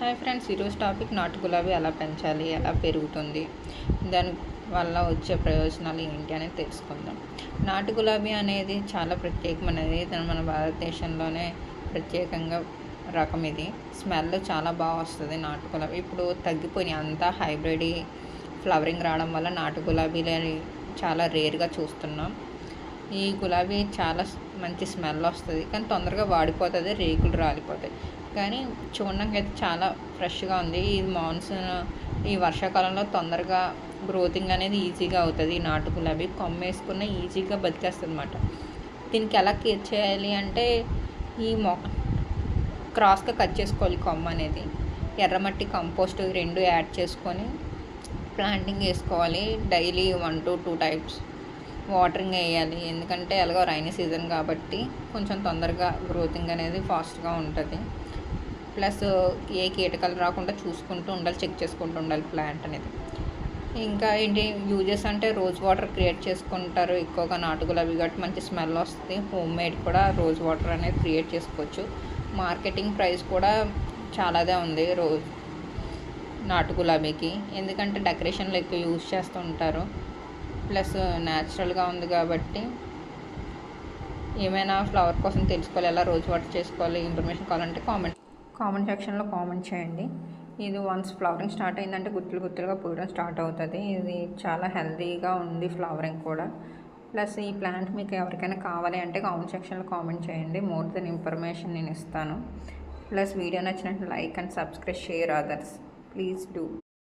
Hi friends ఈరోజు topic నాటు గులాబీ ఎలా పెంచాలి ఎలా పెరుగుతుంది దాని వల్ల వచ్చే ప్రయోజనాలు ఏంటి అనేది తెలుసుకుందాం. నాటు గులాబీ అనేది చాలా ప్రత్యేకమైనది. మన భారతదేశంలోనే ప్రత్యేకంగా రకం ఇది. స్మెల్ చాలా బాగా వస్తుంది నాటు గులాబీ. ఇప్పుడు తగ్గిపోయినాయి. అంతా హైబ్రిడ్ ఫ్లవరింగ్ రావడం వల్ల నాటు గులాబీలు చాలా రేర్గా చూస్తున్నాం. ఈ గులాబీ చాలా మంచి స్మెల్ వస్తుంది. కానీ తొందరగా వాడిపోతుంది రేకులు రాలిపోతాయి. కానీ చూడడానికి అయితే చాలా ఫ్రెష్గా ఉంది. ఇది మాన్సూన్ ఈ వర్షాకాలంలో తొందరగా గ్రోతింగ్ అనేది ఈజీగా అవుతుంది. ఈ నాటు గులాబీ కొమ్మ వేసుకున్న ఈజీగా బతికేస్తుంది అనమాట దీనికి ఎలా కేర్ చేయాలి అంటే ఈ మొ క్రాస్గా కట్ చేసుకోవాలి కొమ్మ అనేది. ఎర్రమట్టి కంపోస్ట్ రెండు యాడ్ చేసుకొని ప్లాంటింగ్ వేసుకోవాలి. Daily one to two types. Watering వేయాలి. ఎందుకంటే ఎలాగో రైనీ సీజన్ కాబట్టి కొంచెం తొందరగా గ్రోతింగ్ అనేది ఫాస్ట్గా ఉంటుంది. ప్లస్ ఏ కీటకాలు రాకుండా చూసుకుంటూ ఉండాలి చెక్ చేసుకుంటూ ఉండాలి ప్లాంట్ అనేది. ఇంకా ఏంటి యూజెస్ అంటే రోజ్ వాటర్ క్రియేట్ చేసుకుంటారు. ఎక్కువగా నాటుగులు అవి కాబట్టి మంచి స్మెల్ వస్తుంది. హోమ్ మేడ్ కూడా రోజ్ వాటర్ అనేది క్రియేట్ చేసుకోవచ్చు. మార్కెటింగ్ ప్రైస్ కూడా చాలాదే ఉంది రోజ్ నాటు గులాబీకి ఎందుకంటే డెకరేషన్లో ఎక్కువ యూజ్ చేస్తూ ఉంటారు. ప్లస్ న్యాచురల్గా ఉంది కాబట్టి ఏమైనా ఫ్లవర్ కోసం తెలుసుకోవాలి ఎలా రోజు వాటర్ చేసుకోవాలి ఇన్ఫర్మేషన్ కావాలంటే కామెంట్. కామెంట్ సెక్షన్లో కామెంట్ చేయండి. ఇది వన్స్ ఫ్లవరింగ్ స్టార్ట్ అయిందంటే గుత్తులు గుత్తులుగా పూయడం స్టార్ట్ అవుతుంది. ఇది చాలా హెల్తీగా ఉంది ఫ్లవరింగ్ కూడా. ప్లస్ ఈ ప్లాంట్ మీకు ఎవరికైనా కావాలి అంటే కామెంట్ సెక్షన్లో కామెంట్ చేయండి. మోర్ దెన్ ఇన్ఫర్మేషన్ నేను ఇస్తాను. ప్లస్ వీడియో నచ్చినట్టు like and subscribe share others. Please do.